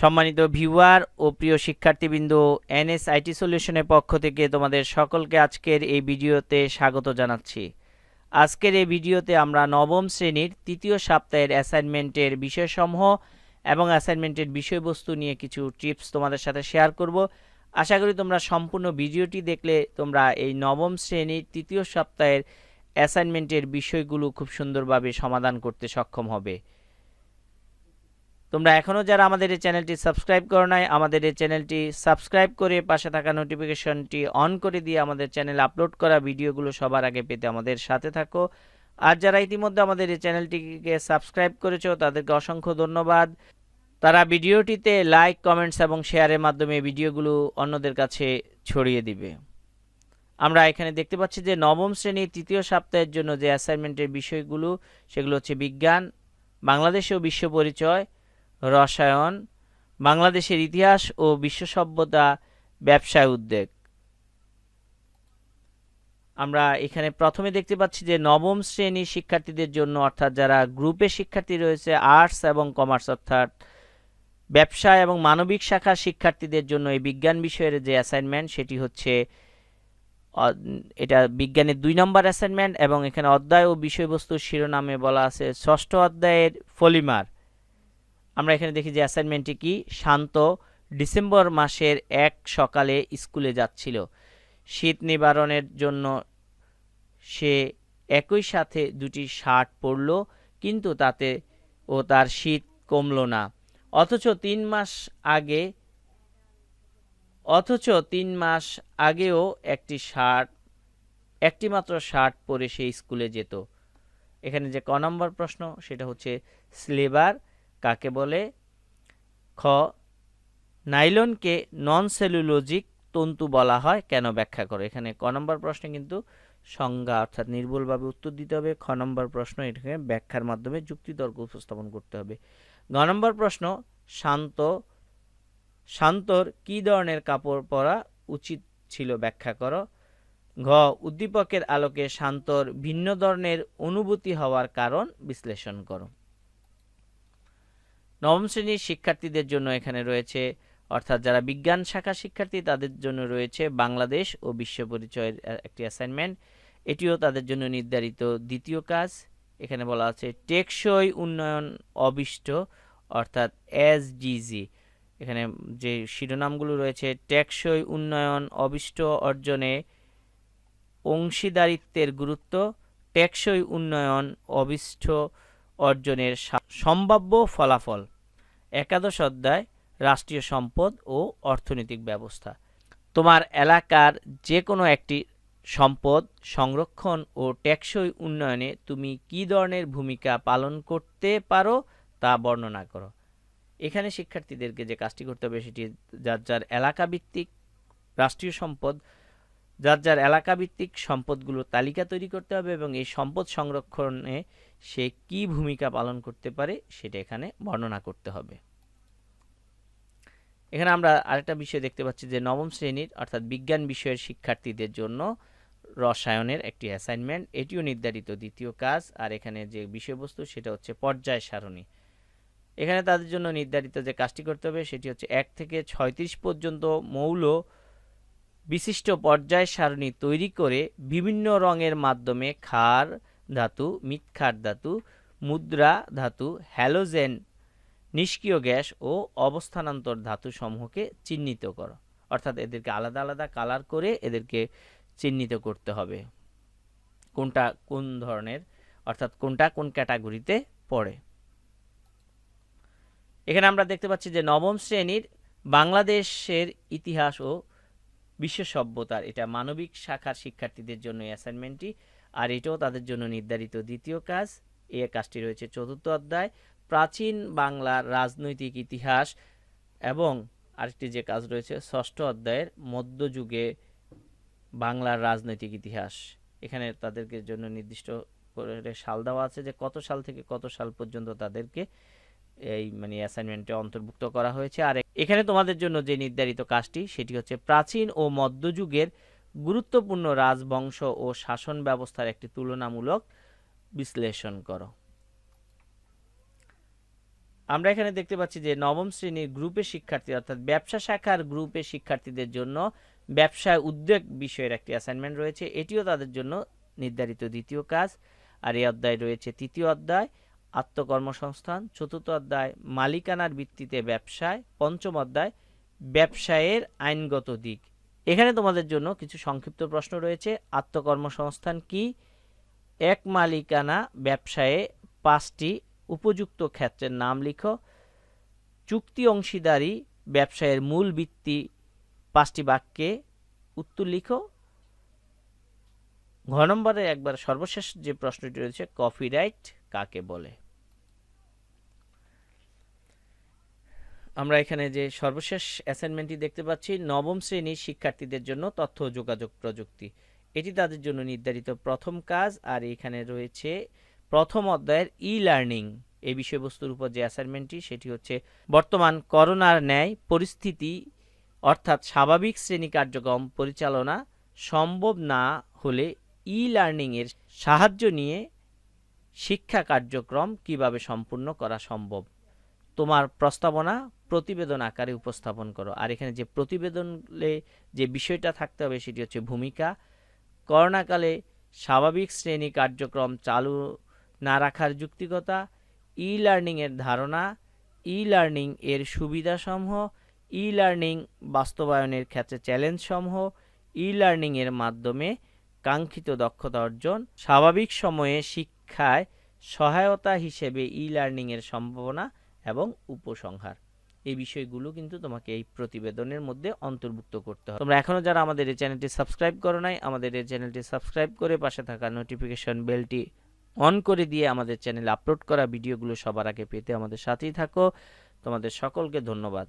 সম্মানিত ভিউয়ার ও প্রিয় শিক্ষার্থীবৃন্দ এনএস আইটি সলিউশনের পক্ষ থেকে তোমাদের সকলকে আজকের এই ভিডিওতে স্বাগত জানাচ্ছি। আজকের এই ভিডিওতে আমরা নবম শ্রেণির তৃতীয় সপ্তাহের অ্যাসাইনমেন্টের বিষয়সমূহ এবং অ্যাসাইনমেন্টের বিষয়বস্তু নিয়ে কিছু টিপস তোমাদের সাথে শেয়ার করব। আশা করি তোমরা সম্পূর্ণ ভিডিওটি দেখলে তোমরা এই নবম শ্রেণির তৃতীয় সপ্তাহের অ্যাসাইনমেন্টের বিষয়গুলো খুব সুন্দরভাবে সমাধান করতে সক্ষম হবে। তোমরা এখনও যারা আমাদের এই চ্যানেলটি সাবস্ক্রাইব করো নাই, আমাদের এই চ্যানেলটি সাবস্ক্রাইব করে পাশে থাকা নোটিফিকেশনটি অন করে দিয়ে আমাদের চ্যানেলে আপলোড করা ভিডিওগুলো সবার আগে পেতে আমাদের সাথে থাকো। আর যারা ইতিমধ্যে আমাদের এই চ্যানেলটিকে সাবস্ক্রাইব করেছ, তাদেরকে অসংখ্য ধন্যবাদ। তারা ভিডিওটিতে লাইক, কমেন্টস এবং শেয়ারের মাধ্যমে ভিডিওগুলো অন্যদের কাছে ছড়িয়ে দিবে। আমরা এখানে দেখতে পাচ্ছি যে নবম শ্রেণির তৃতীয় সপ্তাহের জন্য যে অ্যাসাইনমেন্টের বিষয়গুলো, সেগুলো হচ্ছে বিজ্ঞান, বাংলাদেশ ও বিশ্ব পরিচয়। রসায়ন, বাংলাদেশের ইতিহাস ও বিশ্ব সভ্যতা ব্যবসায় উদ্যোগ। আমরা এখানে প্রথমে দেখতে পাচ্ছি যে নবম শ্রেণির শিক্ষার্থীদের জন্য, অর্থাৎ যারা গ্রুপে শিক্ষার্থী রয়েছে, আর্টস এবং কমার্স, অর্থাৎ ব্যবসা এবং মানবিক শাখার শিক্ষার্থীদের জন্য এই বিজ্ঞান বিষয়ের যে অ্যাসাইনমেন্ট সেটি হচ্ছে এটা বিজ্ঞানের দুই নম্বর অ্যাসাইনমেন্ট এবং এখানে অধ্যায় ও বিষয়বস্তুর শিরোনামে বলা আছে ষষ্ঠ অধ্যায়ের ফলিমার আমরা এখানে দেখি যে অ্যাসাইনমেন্টটি কি? শান্ত ডিসেম্বর মাসের এক সকালে স্কুলে যাচ্ছিল। শীত নিবারণের জন্য সে একই সাথে দুটি শার্ট পরল, কিন্তু তাতে ও তার শীত কমল না। অথচ তিন মাস আগে, অথচ তিন মাস আগেও একটি শার্ট, একটি মাত্র শার্ট পরে সে স্কুলে যেত। এখানে যে ক নম্বর প্রশ্ন, সেটা হচ্ছে, স্লেবার কাকে বলে? খ, নাইলনকে নন সেলুলোজিক তন্তু বলা হয়। কেন ব্যাখ্যা করো? এখানে ক নম্বর প্রশ্নে কিন্তু সংজ্ঞা অর্থাৎ নির্ভুলভাবে উত্তর দিতে হবে। খ নম্বর প্রশ্ন এখানে ব্যাখ্যার মাধ্যমে যুক্তিতর্ক উপস্থাপন করতে হবে। গ নম্বর প্রশ্ন, শান্ত, শান্তর কি ধরনের কাপড় পরা উচিত ছিল? ব্যাখ্যা করো। ঘ, উদ্দীপকের আলোকে শান্তর ভিন্ন ধরনের অনুভূতি হওয়ার কারণ বিশ্লেষণ করো। নবম শ্রেণির শিক্ষার্থীদের জন্য এখানে রয়েছে, অর্থাৎ যারা বিজ্ঞান শাখা শিক্ষার্থী তাদের জন্য রয়েছে বাংলাদেশ ও বিশ্ব পরিচয়ের একটি অ্যাসাইনমেন্ট এটিও তাদের জন্য নির্ধারিত। দ্বিতীয় কাজ, এখানে বলা আছে টেকসই উন্নয়ন অবিষ্ট, অর্থাৎ এস এসডিজি এখানে যে শিরোনামগুলো রয়েছে, টেকসই উন্নয়ন অবিষ্ট অর্জনে অংশীদারিত্বের গুরুত্ব, টেকসই উন্নয়ন অবিষ্ট অর্জনের সম্ভাব্য ফলাফল। একাদশ অধ্যায়, রাষ্ট্রীয় সম্পদ ও অর্থনৈতিক ব্যবস্থা। তোমার এলাকার যে কোনো একটি সম্পদ সংরক্ষণ ও টেকসই উন্নয়নে তুমি কী ধরনের ভূমিকা পালন করতে পারো তা বর্ণনা করো। এখানে শিক্ষার্থীদেরকে যে কাজটি করতে হবে সেটি যার যার এলাকা ভিত্তিক রাষ্ট্রীয় সম্পদ যার যার এলাকা ভিত্তিক সম্পদগুলো তালিকা তৈরি করতে হবে এবং এই সম্পদ সংরক্ষণে সে কি ভূমিকা পালন করতে পারে সেটা এখানে বর্ণনা করতে হবে। এখানে আমরা আরেকটা বিষয় দেখতে পাচ্ছি যে নবম শ্রেণির অর্থাৎ বিজ্ঞান বিষয়ের শিক্ষার্থীদের জন্য রসায়নের একটি অ্যাসাইনমেন্ট এটিও নির্ধারিত দ্বিতীয় কাজ, আর এখানে যে বিষয়বস্তু সেটা হচ্ছে পর্যায় সারণী। এখানে তাদের জন্য নির্ধারিত যে কাজটি করতে হবে সেটি হচ্ছে এক থেকে ছয়ত্রিশ পর্যন্ত মৌল বিশিষ্ট পর্যায় সারণী তৈরি করে বিভিন্ন রঙের মাধ্যমে ক্ষার ধাতু মিথক্ষার ধাতু, মুদ্রা ধাতু, হ্যালোজেন, নিষ্ক্রিয় গ্যাস ও অবস্থানান্তর ধাতু সমূহকে চিহ্নিত করো। অর্থাৎ এদেরকে আলাদা আলাদা কালার করে এদেরকে চিহ্নিত করতে হবে। কোনটা কোন ধরনের, অর্থাৎ কোনটা কোন ক্যাটাগরিতে পড়ে। এখানে আমরা দেখতে পাচ্ছি যে নবম শ্রেণির বাংলাদেশের ইতিহাস ও বিশ্ব সভ্যতার এটা মানবিক শাখার শিক্ষার্থীদের জন্য এই অ্যাসাইনমেন্টটি আর এটাও তাদের জন্য নির্ধারিত দ্বিতীয় কাজ। এই কাজটি রয়েছে চতুর্থ অধ্যায়, প্রাচীন বাংলার রাজনৈতিক ইতিহাস এবং আরেকটি যে কাজ রয়েছে ষষ্ঠ অধ্যায়ের, মধ্যযুগে বাংলার রাজনৈতিক ইতিহাস। এখানে তাদেরকে জন্য নির্দিষ্ট করে সাল দেওয়া আছে যে কত সাল থেকে কত সাল পর্যন্ত তাদেরকে এই মানে অ্যাসাইনমেন্টে অন্তর্ভুক্ত করা হয়েছে। আর এখানে তোমাদের জন্য যে নির্ধারিত কাজটি, সেটি হচ্ছে প্রাচীন ও মধ্যযুগের গুরুত্বপূর্ণ রাজবংশ ও শাসন ব্যবস্থার একটি তুলনামূলক বিশ্লেষণ করো। আমরা এখানে দেখতে পাচ্ছি যে নবম শ্রেণির গ্রুপের শিক্ষার্থী, অর্থাৎ ব্যবসা শাখার গ্রুপের শিক্ষার্থীদের জন্য ব্যবসায় উদ্যোগ বিষয়ের একটি অ্যাসাইনমেন্ট রয়েছে। এটিও তাদের জন্য নির্ধারিত দ্বিতীয় কাজ। আর এই অধ্যায় রয়েছে তৃতীয় অধ্যায়। আত্মকর্মসংস্থান, চতুর্থ অধ্যায়, মালিকানার ভিত্তিতে ব্যবসায়, পঞ্চম অধ্যায়, ব্যবসায়ের আইনগত দিক। এখানে তোমাদের জন্য কিছু সংক্ষিপ্ত প্রশ্ন রয়েছে। আত্মকর্মসংস্থান কি? এক মালিকানা ব্যবসায়ে পাঁচটি উপযুক্ত ক্ষেত্রের নাম লিখো। চুক্তি অংশীদারি, ব্যবসায়ের মূল ভিত্তি পাঁচটি বাক্যে উত্তর লিখো। ঘ নম্বরে একবার সর্বশেষ যে প্রশ্নটি রয়েছে কপিরাইট কাকে বলে? আমরা এখানে যে সর্বশেষ অ্যাসাইনমেন্টটি দেখতে পাচ্ছি, নবম শ্রেণির শিক্ষার্থীদের জন্য তথ্য, যোগাযোগ, প্রযুক্তি। এটি তাদের জন্য নির্ধারিত প্রথম কাজ, আর এখানে রয়েছে প্রথম অধ্যায়ের ই লার্নিং এই বিষয়বস্তুর উপর যে অ্যাসাইনমেন্টটি সেটি হচ্ছে বর্তমান করোনার ন্যায় পরিস্থিতি, অর্থাৎ স্বাভাবিক শ্রেণি কার্যক্রম পরিচালনা সম্ভব না হলে ই লার্নিংয়ের সাহায্য নিয়ে শিক্ষা কার্যক্রম কীভাবে সম্পূর্ণ করা সম্ভব? তোমার প্রস্তাবনা প্রতিবেদন আকারে উপস্থাপন করো। আর এখানে যে প্রতিবেদনে যে বিষয়টা থাকতে হবে সেটি হচ্ছে ভূমিকা। করোনাকালে স্বাভাবিক শ্রেণি কার্যক্রম চালু না রাখার যুক্তিকতা ই লার্নিংয়ের ধারণা ই লার্নিং এর সুবিধাসমূহ ই লার্নিং বাস্তবায়নের ক্ষেত্রে চ্যালেঞ্জসমূহ ই লার্নিং এর মাধ্যমে কাঙ্ক্ষিত দক্ষতা অর্জন, স্বাভাবিক সময়ে শিক্ষায় সহায়তা হিসেবে ই লার্নিং এর সম্ভাবনা এবং উপসংহার। এই বিষয়গুলো কিন্তু তোমাকে এই প্রতিবেদনের মধ্যে অন্তর্ভুক্ত করতে হবে। তোমরা এখনও যারা আমাদের এই চ্যানেলটি সাবস্ক্রাইব করো নাই, আমাদের এই চ্যানেলটি সাবস্ক্রাইব করে পাশে থাকা নোটিফিকেশন বেলটি অন করে দিয়ে আমাদের চ্যানেলে আপলোড করা ভিডিওগুলো সবার আগে পেতে আমাদের সাথেই থাকো। তোমাদের সকলকে ধন্যবাদ।